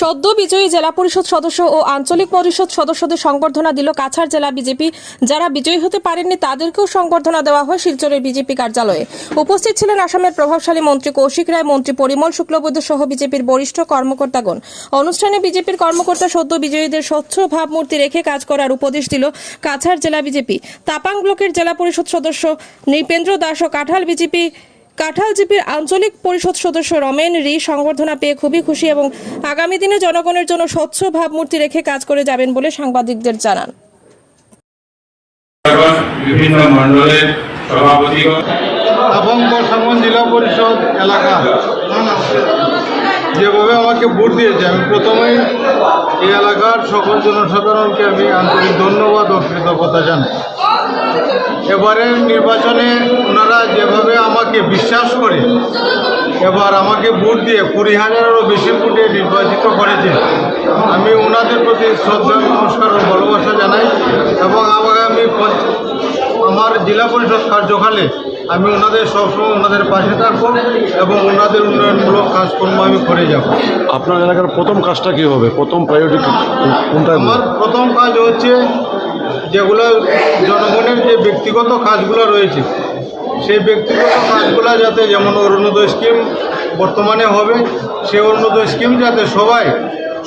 সদ্য বিজয়ী জেলা পরিষদ সদস্য ও আঞ্চলিক পরিষদ সদস্যদের সংবর্ধনা দিল কাছাড় জেলা বিজেপি। যারা বিজয়ী হতে পারেননি, তাদেরকেও সংবর্ধনা দেওয়া হয় শিলচরের বিজেপি কার্যালয়ে। উপস্থিত ছিলেন আসামের প্রভাবশালী মন্ত্রী কৌশিক রায়, মন্ত্রী পরিমল শুক্লবৈদ্য সহ বিজেপির বরিষ্ঠ কর্মকর্তাগণ। অনুষ্ঠানে বিজেপির কর্মকর্তা সদ্য বিজয়ীদের স্বচ্ছ ভাবমূর্তি রেখে কাজ করার উপদেশ দিল কাছাড় জেলা বিজেপি। তাপাং ব্লকের জেলা পরিষদ সদস্য নৃপেন্দ্র দাস ও কাঠাল বিজেপি কাঁঠাল জিপির আঞ্চলিক পরিষদ সদস্য রমেন রি সংবর্ধনা পেয়ে খুবই খুশি এবং আগামী দিনে জনগণের জন্য স্বচ্ছ ভাবমূর্তি রেখে কাজ করে যাবেন বলে সাংবাদিকদের জানান। বিভিন্ন মন্ডলের সভাপতিগণ। এবং বর্ষামন জেলা পরিষদ এলাকা। যেভাবে আমাকে ভোট দিয়েছে, আমি প্রথমেই এই এলাকার সকল জনসাধারণকে আমি আন্তরিক ধন্যবাদ ও কৃতজ্ঞতা জানাই। এবারের নির্বাচনে ওনারা যেভাবে আমাকে বিশ্বাস করে, এবার আমাকে ভোট দিয়ে কুড়ি হাজারেরও বেশি ভোটে নির্বাচিত করেছে, আমি ওনাদের প্রতি শ্রদ্ধা, নমস্কার ও ভালোবাসা জানাই এবং আগামী পঞ্চ- আমার জেলা পরিষদ কার্যকালে আমি ওনাদের সবসময় ওনাদের পাশে থাকব এবং ওনাদের উন্নয়নমূলক কাজকর্ম আমি করে যাব। আপনার এলাকার প্রথম কাজটা কি হবে? প্রথম প্রায়োরিটি কোনটা আমার প্রথম কাজ হচ্ছে যেগুলো জনগণের যে ব্যক্তিগত কাজগুলো রয়েছে সেই ব্যক্তিগত কাজগুলো যাতে যেমন অরুণোদয় স্কিম বর্তমানে হবে সেই অরুণোদয় স্কিম যাতে সবাই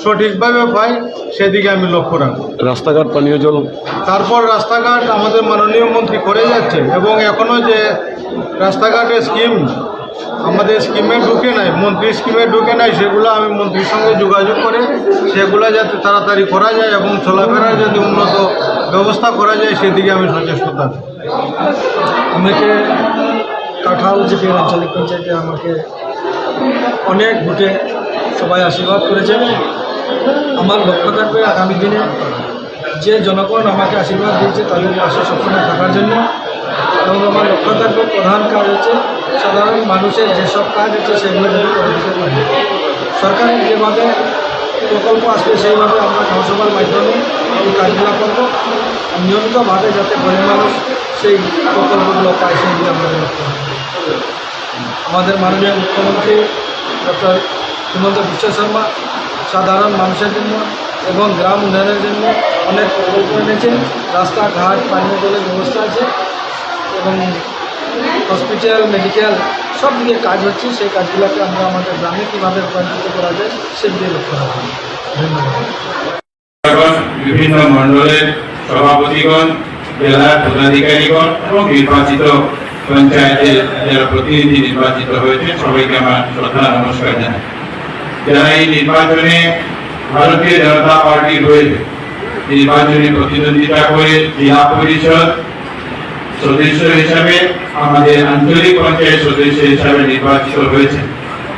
সঠিকভাবে পায় সেদিকে আমি লক্ষ্য রাখব। রাস্তাঘাট পানীয় জল? তারপর রাস্তাঘাট আমাদের মাননীয় মন্ত্রী করে যাচ্ছে এবং এখনও যে রাস্তাঘাটের স্কিম, আমাদের স্কিমে ঢুকে নাই, মন্ত্রী স্কিমে ঢুকে নাই, সেগুলো আমি মন্ত্রীর সঙ্গে যোগাযোগ করে সেগুলো যাতে তাড়াতাড়ি করা যায় এবং চলাফেরার যদি উন্নত ব্যবস্থা করা যায়, সেদিকে আমি সচেষ্ট থাকি। আমাকে কাঁঠাল জিপির আঞ্চলিক পঞ্চায়েতে আমাকে অনেক ভোটে সবাই আশীর্বাদ করেছেন। আমার লক্ষ্য থাকবে আগামী দিনে যে জনগণ আমাকে আশীর্বাদ দিয়েছে, তাদের পাশে সবসময় থাকার জন্য। এবং আমার লক্ষ্য থাকবে প্রধান কাজ হচ্ছে সাধারণ মানুষের যেসব কাজ হচ্ছে সেগুলো যদি সরকারের যেভাবে প্রকল্প আসবে, সেইভাবে আমরা গ্রামসভার মাধ্যমে এই কাজগুলো করব। নিয়মিতভাবে যাতে গরিব মানুষ সেই প্রকল্পগুলো পায় সেইগুলো আমাদের লক্ষ্য আমাদের মাননীয় মুখ্যমন্ত্রী ডক্টর হিমন্ত বিশ্ব শর্মা সাধারণ মানুষের জন্য এবং গ্রাম উন্নয়নের জন্য অনেক প্রকল্প এনেছেন। রাস্তাঘাট, পানীয় জলের ব্যবস্থা আছে। এবং হসপিটাল মেডিকেল সব দিকে কাজ হচ্ছে। সেই কাজগুলোকে আমরা আমাদের গ্রামে কীভাবে রূপান্তরিত করা যায় সেদিকে লক্ষ্য রাখব। ধন্যবাদ। বিভিন্ন মণ্ডলের সভাপতিগণ জেলার পদাধিকারীগণ এবং নির্বাচিত পঞ্চায়েতের যারা প্রতিনিধি নির্বাচিত হয়েছে সবাইকে আমার শ্রদ্ধা নমস্কার জানাই। যারা এই নির্বাচনে ভারতীয় জনতা পার্টি রয়েছে, নির্বাচনে প্রতিদ্বন্দ্বিতা করে জেলা পরিষদ সদস্য হিসাবে আমাদের আঞ্চলিক পঞ্চায়েত সদস্য হিসাবে নির্বাচিত হয়েছে।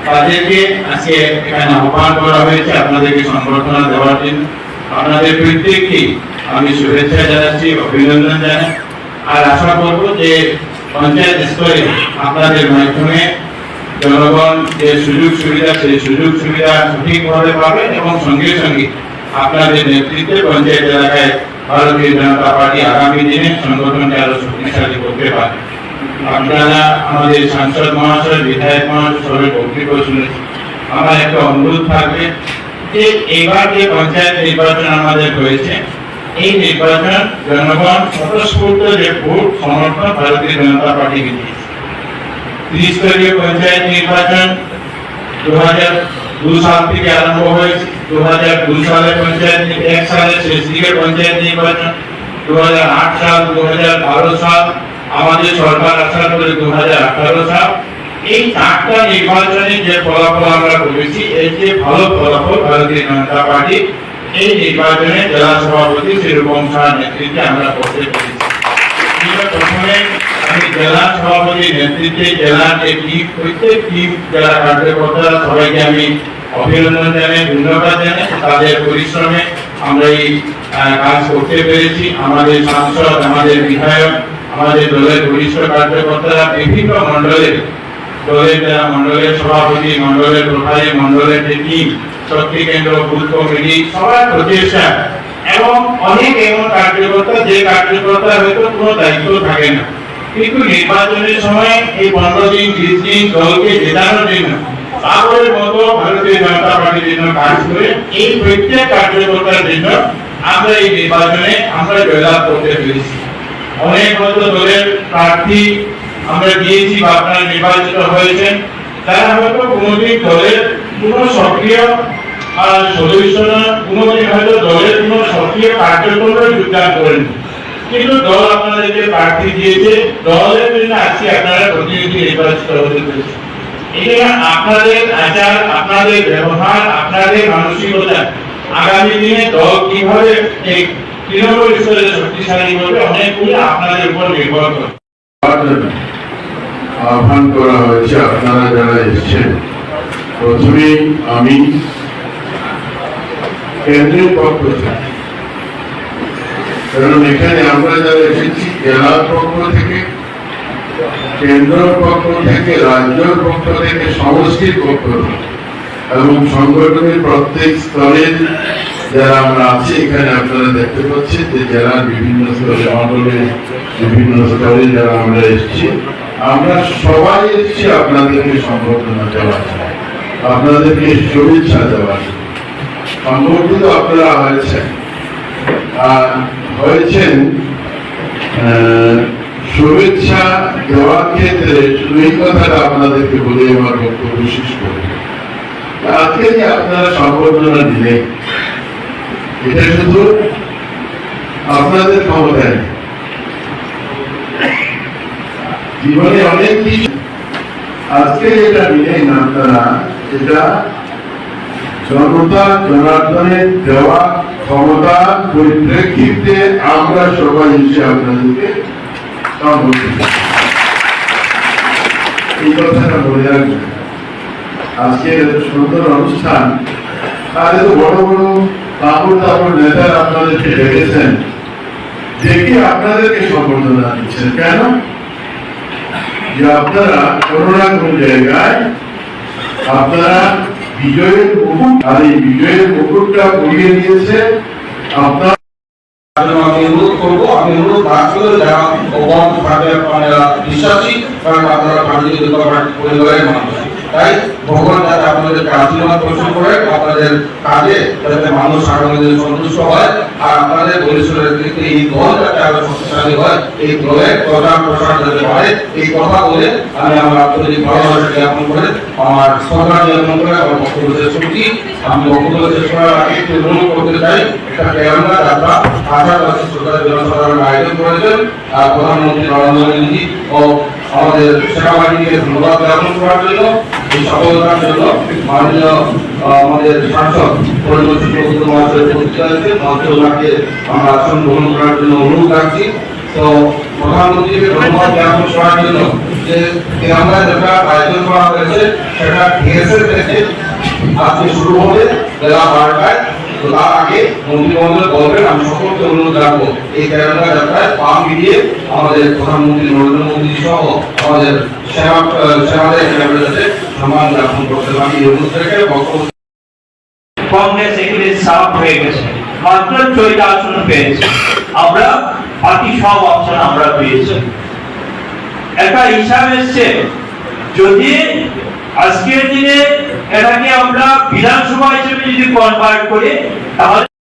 তাদেরকে আজকে এখানে আহ্বান করা হয়েছে আপনাদেরকে সংবর্ধনা দেওয়ার জন্য। আপনাদের প্রত্যেককে আমি শুভেচ্ছা জানাচ্ছি, অভিনন্দন জানাই। আর আশা করব যে পঞ্চায়েত স্তরে আপনাদের মাধ্যমে জনগণ যে সুযোগ সুবিধা, সেই সুযোগ সুবিধা সঠিকভাবে পাবেন এবং সঙ্গে সঙ্গে আপনাদের নেতৃত্বে পঞ্চায়েত এলাকায় ভারতীয় জনতা পার্টি আগামী দিনে সংগঠনকে আরও শক্তিশালী করতে পারে। আপনারা আমাদের সাংসদ মহাশয়, বিধায়ক মহাশয় সবাই বক্তব্য শুনেছেন। আমার একটা অনুরোধ থাকবে যে এবার যে পঞ্চায়েত নির্বাচন আমাদের হয়েছে, এই নির্বাচন জনগণ স্বতঃস্ফূর্ত যে ভোট, সমর্থন ভারতীয় জনতা পার্টিকে দিয়েছে। ত্রিস্তরীয় পঞ্চায়েত নির্বাচন দু হাজার দু সাল থেকে আরম্ভ হয়েছে। দু হাজার দুই সালে পঞ্চায়েত এক সালে শেষ দিকে পঞ্চায়েত নির্বাচন দু হাজার আট সাল দু হাজার বারো সাল আমাদের সরকার আসার পরে দু হাজার আঠারো সাল। এই চারটা নির্বাচনে যে ফলাফল আমরা করেছি এই যে ভালো ফলাফল ভারতীয় জনতা পার্টি এই নির্বাচনে জেলা সভাপতি সেরকম শাহ নেতৃত্বে আমরা করতে পেরেছি। প্রথমে আমি জেলা সভাপতির নেতৃত্বে জেলার যে টিম প্রত্যেক টিম জেলা কার্যকর্তা সবাইকে আমি অভিনন্দন জানাই ধন্যবাদ জানাই তাদের পরিশ্রমে আমরা এই কাজ করতে পেরেছি। আমাদের সাংসদ, আমাদের বিধায়ক, আমাদের দলের বরিষ্ঠ কার্যকর্তারা, বিভিন্ন মণ্ডলের দলের যারা মণ্ডলের সভাপতি, মণ্ডলের প্রভারী মণ্ডলের যে শক্তি কেন্দ্র, বুথ কমিটি, সবার প্রচেষ্টা এবং অনেক এমন কার্যকর্তা, যে কার্যকর্তা হয়তো কোনো দায়িত্ব থাকে না। কিন্তু নির্বাচনের সময় এই পনেরো দিন, বিশ দিন দলকে জেতানোর জন্য তারপরে মতো ভারতীয় জনতা পার্টির জন্য কাজ করে এই প্রত্যেক কার্যকর্তার জন্য আমরা এই নির্বাচনে আমরা জয়লাভ করতে পেরেছি। অনেক মতো দলের প্রার্থী আমরা দিয়েছি বা আপনারা নির্বাচিত হয়েছেন। তারা হয়তো কোনোদিন দলের কোনো সক্রিয় আর সদস্য কোনোদিন হয়তো দলের কোনো সক্রিয় কার্যক্রমে যোগদান করেননি কিন্তু দল আপনাদেরকে প্রার্থী দিয়েছে। দলের জন্য আজকে আপনারা প্রতিনিধি নির্বাচিত হতে পেরেছে এখানে আপনাদের আচার, আপনাদের ব্যবহার, আপনাদের মানসিকতা আগামী দিনে দল কীভাবে তৃণমূল স্তরে শক্তিশালী করবে অনেকগুলো আপনাদের উপর নির্ভর করে আহ্বান করা হয়েছে আপনারা যারা এসেছেন। প্রথমেই আমি কেন্দ্রের পক্ষ থেকে, কারণ এখানে আমরা যারা এসেছি, জেলার পক্ষ থেকে কেন্দ্র পক্ষ থেকে রাজ্যের পক্ষ থেকে, সমষ্টির পক্ষ এবং সংগঠনের প্রত্যেক স্তরের যারা আমরা আছি, এখানে আপনারা দেখতে পাচ্ছেন যে জেলার বিভিন্ন স্তরে মন্ডলের বিভিন্ন স্তরে যারা আমরা এসেছি, আমরা সবাই এসেছি আপনাদেরকে সম্বর্ধনা দেওয়ার আপনাদেরকে শুভেচ্ছা জন্য। সংগঠিত আপনারা হয়েছেন আর হয়েছেন শুভেচ্ছা দেওয়ার ক্ষেত্রে এই কথাটা আপনাদেরকে বলে আমার বক্তব্য শেষ করি আজকে যে আপনারা সম্বর্ধনা দিলেন, এটা শুধু আপনাদের ক্ষমতায়। জীবনে অনেক কিছু আজকে যেটা দিলেন আপনারা এটা জনতা, জনার্দনের দেওয়া ক্ষমতার পরিপ্রেক্ষিতে আমরা সবাই এসে আপনাদেরকে। এই কথাটা বলে রাখবেন আজকে এত সুন্দর অনুষ্ঠান এত বড় বড় তাপর তাপর নেতারা আপনাদেরকে ডেকেছেন ডেকে আপনাদেরকে সম্বর্ধনা দিচ্ছেন। কেন? যে আপনারা কোনো না কোনো জায়গায় আপনারা বিজয়ের মুকুট, আর এই বিজয়ের মুকুটটা পরিয়ে দিয়েছে, আপনার আমি অনুরোধ করব, আমি অনুরোধ রাখব যারা অবাধ ভাবে আপনারা বিশ্বাসী কারণ আপনারা ভারতীয় জনতা পার্টি পরিবারের মানুষ তাই ভগবান যাতে পোষণ করে আপনাদের কাজে যাতে মানুষ সন্তুষ্ট হয়। আর আপনাদের পরিসরের দিকে এই দল যাতে আরও শক্তিশালী হয়, এই দলের প্রচার প্রসার যাতে এই কথা বলে আমি আমার ভালোবাসা জ্ঞাপন করে, আমার করে আমার আমি আগে করতে চাই, একটা যাত্রা জনসাধারণ আয়োজন করেছেন, আর প্রধানমন্ত্রী নরেন্দ্র মোদী ও আমাদের সেনাবাহিনীকে ধন্যবাদ জ্ঞাপন করার জন্য। এই সফলতার জন্য মাননীয় আমাদের সাংসদ পরিমল শুক্লবৈদ্য মহাশয়ের মঞ্চে ওনাকে আমরা আসন গ্রহণ করার জন্য অনুরোধ রাখছি। তো প্রধানমন্ত্রীকে ধন্যবাদ জন্য যে আমরা যেটা আয়োজন করা হয়েছে, সেটা টিএসএর থেকে আজকে শুরু হবে বেলা বারোটায়। তার আগে মন্ত্রী বলবেন, আমি সকলকে অনুরোধ রাখব এই তেরঙ্গা যাত্রায় পা মিলিয়ে আমাদের প্রধানমন্ত্রী নরেন্দ্র মোদী সহ আমাদের সেনাদের এখানে যাতে সম্মান জ্ঞাপন করতে পারি এই রেখে বক্তব্য কংগ্রেস এখানে সাফ হয়ে গেছে। মাত্র ছয়টা আসন পেয়েছে। আমরা, বাকি সব অপশন আমরা পেয়েছি। একটা হিসাব এসছে, যদি আজকের দিনে এটাকে আমরা বিধানসভা হিসেবে যদি কনভার্ট করি তাহলে